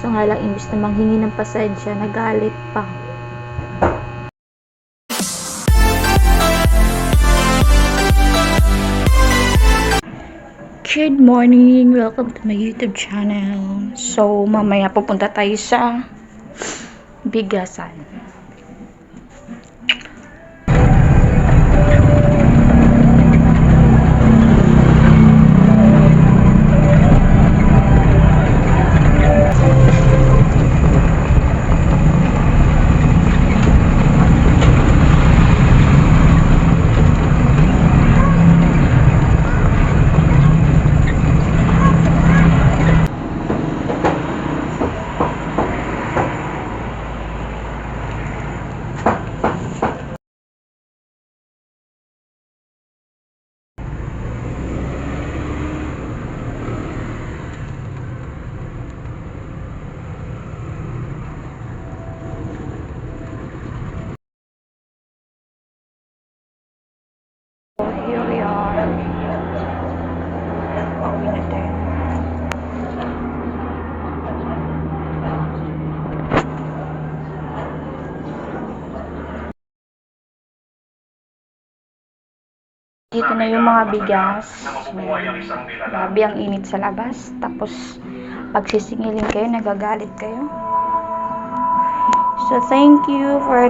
Kaso nga lang, imbis na manghingi ng pasensya, nagalit pa. Good morning! Welcome to my YouTube channel. So, mamaya pupunta tayo sa bigasan. Dito na yung mga bigas. Grabe ang init sa labas. Tapos, pag sisingilin kayo, nagagalit kayo. So, thank you for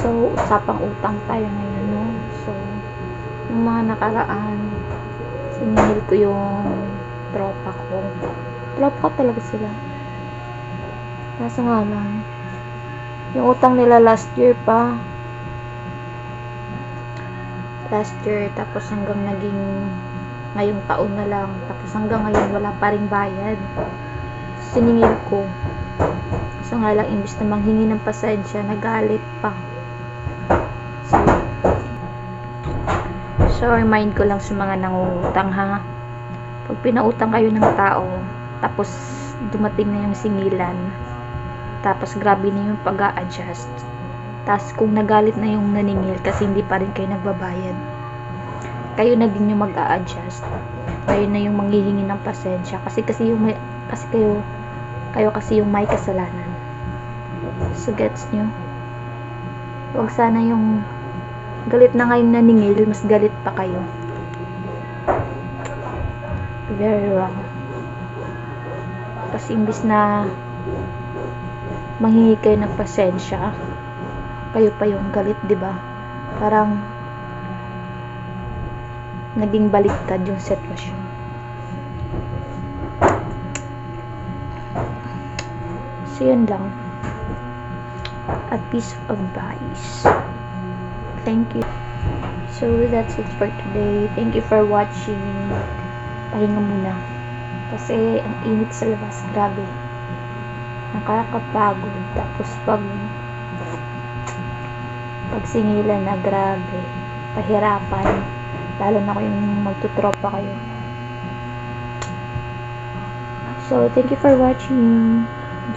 So, usapang utang tayo ngayon, no? So, yung mga nakaraan, siningil ko yung tropa ko. Tropa talaga sila. Kaso nga lang, yung utang nila last year pa. Last year, tapos hanggang naging ngayong taon na lang. Tapos hanggang ngayon, wala pa ring bayad. Siningil ko. Kaso nga lang, imbis na manghingi ng pasensya, nagalit pa. So, so remind ko lang sa mga nangungutang ha. Pag pinautang kayo ng tao, tapos dumating na yung singilan, tapos grabe na yung pag adjust tapos kung nagalit na yung naningil kasi hindi pa rin kayo nagbabayad, kayo na din yung mag-a-adjust. Kayo na yung manghihingi ng pasensya kasi kasi yung may, kasi kayo kayo kasi yung may kasalanan. So gets nyo? Huwag sana yung galit na ngayon naningil, mas galit pa kayo. Very wrong. Kasi imbis na manghingi kayo ng pasensya, kayo pa yung galit, 'di ba? Parang naging baliktad yung sitwasyon. So, yun lang. A piece of advice. Thank you. So, that's it for today. Thank you for watching. Pahinga muna. Kasi, ang init sa labas. Grabe. Nakakapagod. Tapos, pag pag singilan na grabe. Pahirapan. Lalo na kung magtutropa kayo. So, thank you for watching.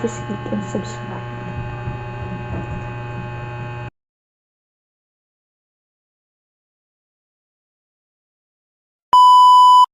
Just click and subscribe.